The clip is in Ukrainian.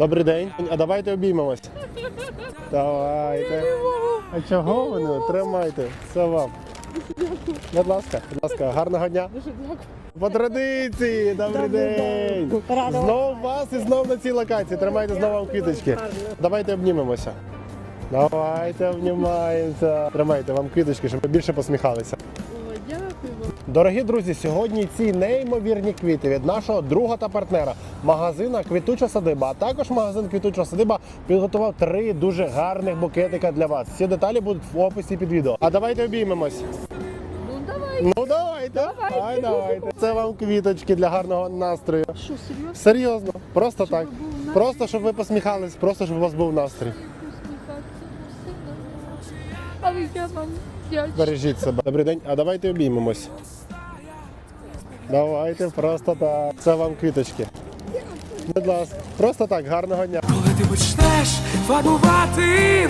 Добрий день. А давайте обіймемось. Давайте. А чого ви не? Тримайте. Це вам. Будь ласка, будь ласка, гарного дня. По традиції, добрий день. Знов вас і знов на цій локації. Тримайте знову вам квіточки. Давайте обнімемося. Давайте обнімаємося. Тримайте вам квіточки, щоб ви більше посміхалися. Дорогі друзі, сьогодні ці неймовірні квіти від нашого друга та партнера магазина Квітуча садиба. А також магазин Квітуча садиба підготував три дуже гарних букетика для вас. Всі деталі будуть в описі під відео. А давайте обіймемось. Ну давай. Ну давайте. Давай, давайте. Це вам квіточки для гарного настрою. Що, серйозно? Серйозно, просто так. Просто щоб ви посміхались, просто щоб у вас був настрій. Але я вам. Бережіть себе. Добрий день, а давайте обіймемось. Давайте, просто так. Це вам квіточки. Будь ласка, просто так, гарного дня. Коли ти почнеш фарбувати